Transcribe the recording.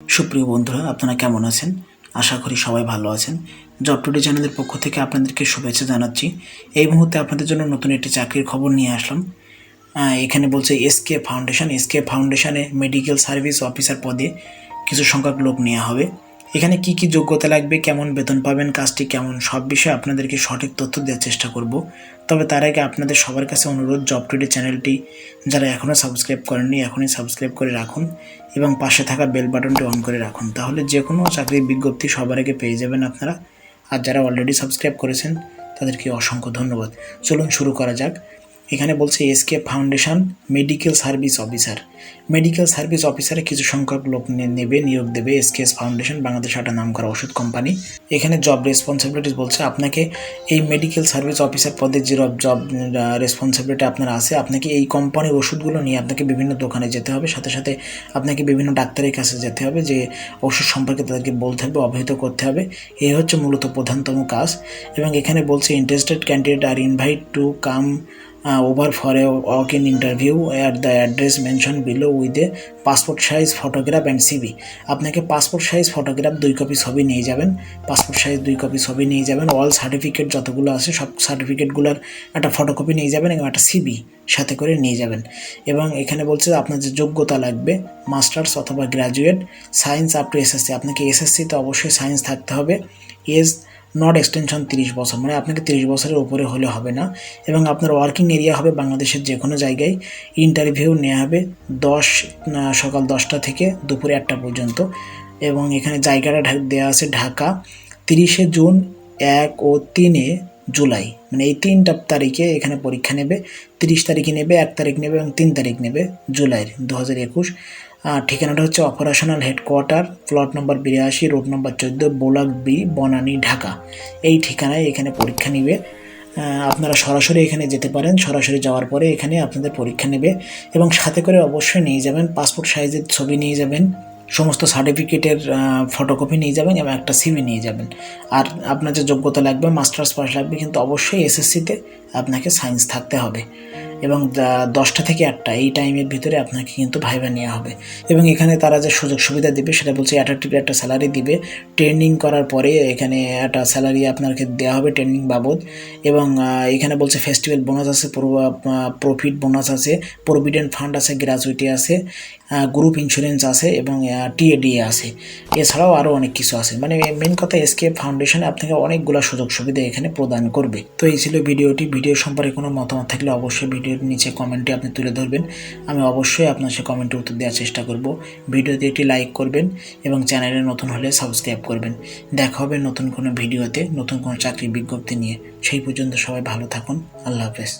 সুপ্রিয় বন্ধুরা, আপনারা কেমন আছেন? আশা করি সবাই ভালো আছেন। জব টুডে চ্যানেলের পক্ষ থেকে আপনাদেরকে শুভেচ্ছা জানাচ্ছি। এই মুহূর্তে আপনাদের জন্য নতুন একটি চাকরির খবর নিয়ে আসলাম। এখানে বলছে এসকে ফাউন্ডেশন। এসকে ফাউন্ডেশনে মেডিকেল সার্ভিস অফিসার পদে কিছু সংখ্যক লোক নেওয়া হবে। এখানে কি কি যোগ্যতা লাগবে, কেমন বেতন পাবেন, কাজটি কেমন, সব বিষয়ে আপনাদেরকে সঠিক তথ্য দেওয়ার চেষ্টা করব। তবে তার আগে আপনাদের সবার কাছে অনুরোধ জব টুডে চ্যানেলটি যারা এখনও সাবস্ক্রাইব করেননি, এখনই সাবস্ক্রাইব করে রাখুন এবং পাশে থাকা বেল বাটনটি অন করে রাখুন। তাহলে যে কোনো চাকরির বিজ্ঞপ্তি সবার আগে পেয়ে যাবেন আপনারা। আর যারা অলরেডি সাবস্ক্রাইব করেছেন, তাদেরকে অসংখ্য ধন্যবাদ। চলুন শুরু করা যাক। এখানে বলছে SK foundation, medical service officer. Medical service অফিসারে কিছু সংখ্যক লোক নেবে, নিয়োগ দেবে এসকেএস ফাউন্ডেশন, বাংলাদেশ একটা নাম করা ওষুধ কোম্পানি। এখানে জব রেসপন্সিবিলিটিস বলছে, আপনাকে এই মেডিকেল সার্ভিস অফিসার পদে যে জব রেসপন্সিবিলিটি আপনার আছে, আপনাকে এই কোম্পানির ওষুধগুলো নিয়ে আপনাকে বিভিন্ন দোকানে যেতে হবে। সাথে সাথে আপনাকে বিভিন্ন ডাক্তারের কাছে যেতে হবে, যে ওষুধ সম্পর্কে তাদেরকে বলতে হবে, অবহিত করতে হবে। এই হচ্ছে মূলত প্রধানতম কাজ। এবং এখানে বলছে interested candidate are invite to come over for a walk in interview at the address mention below with a passport size photograph and CV আপনাকে পাসপোর্ট সাইজ ফটোগ্রাফ দুই কপি ছবি নিয়ে যাবেন। পাসপোর্ট সাইজ দুই কপি ছবি নিয়ে যাবেন। All certificate যতগুলো আছে, সব সার্টিফিকেটগুলোর একটা ফটোকপি নিয়ে যাবেন এবং একটা সিবি সাথে করে নিয়ে যাবেন। এবং এখানে বলছে আপনার যে যোগ্যতা লাগবে মাস্টার্স অথবা graduate science up to SSC আপনাকে এসএসসিতে অবশ্যই সায়েন্স থাকতে হবে। এজ নট এক্সটেনশন তিরিশ বছর মানে আপনাকে তিরিশ বছরের উপরে হলে হবে না। এবং আপনার ওয়ার্কিং এরিয়া হবে বাংলাদেশের যে কোনো জায়গায়। ইন্টারভিউ নেওয়া হবে দশ সকাল দশটা থেকে দুপুরে একটা পর্যন্ত। এবং এখানে জায়গাটা দেওয়া আছে ঢাকা। তিরিশে জুন এক ও তিনে জুলাই। মানে এই তিনটা তারিখে এখানে পরীক্ষা নেবে, তিরিশ তারিখে নেবে, এক তারিখ নেবে এবং তিন তারিখ নেবে জুলাইয়ের দু হাজার একুশ। আর ঠিকানাটা হচ্ছে অপারেশনাল হেডকোয়ার্টার প্লট নম্বর বিরাশি রোড নম্বর চোদ্দ, বোলাক বি, বনানী, ঢাকা। এই ঠিকানায় এখানে পরীক্ষা নেবে। আপনারা সরাসরি এখানে যেতে পারেন, সরাসরি যাওয়ার পরে এখানে আপনাদের পরীক্ষা নেবে এবং সাথে করে অবশ্যই নিয়ে যাবেন পাসপোর্ট সাইজের ছবি নিয়ে যাবেন। সমস্ত সার্টিফিকেটের ফটোকপি নিয়ে যাবেন এবং একটা সিভি নিয়ে যাবেন। আর আপনার যে যোগ্যতা লাগবে মাস্টার্স পাস লাগবে, কিন্তু অবশ্যই এসএসসিতে আপনাকে সায়েন্স থাকতে হবে। এবং দশটা থেকে আটটা, এই টাইমের ভিতরে আপনাকে কিন্তু ভাইবা নেওয়া হবে। এবং এখানে তারা যে সুযোগ সুবিধা দিবে সেটা বলছে অ্যাট্রাকটিভ একটা স্যালারি দিবে। ট্রেনিং করার পরে এখানে একটা স্যালারি আপনাকে দেওয়া হবে ট্রেনিং বাবদ। এবং এখানে বলছে ফেস্টিভ্যাল বোনাস আছে প্রফিট বোনাস আছে প্রভিডেন্ট ফান্ড আছে গ্র্যাচুইটি আছে গ্রুপ ইন্স্যুরেন্স আছে এবং টিএডিএ আছে। এছাড়াও আরও অনেক কিছু আছে। মানে মেন কথা এসকে ফাউন্ডেশন আপনাকে অনেকগুলো সুযোগ সুবিধা এখানে প্রদান করবে। তো এই ছিল ভিডিওটি। ভিডিও সম্পর্কে কোনো মতামত থাকলে অবশ্যই ভিডিওর নিচে কমেন্টে আপনি তুলে ধরবেন। আমি অবশ্যই আপনার সে কমেন্টে উত্তর দেওয়ার চেষ্টা করব। ভিডিওতে একটি লাইক করবেন এবং চ্যানেলে নতুন হলে সাবস্ক্রাইব করবেন। দেখা হবে নতুন কোনো ভিডিওতে, নতুন কোনো চাকরি বিজ্ঞপ্তি নিয়ে। সেই পর্যন্ত সবাই ভালো থাকুন। আল্লাহ হাফেজ।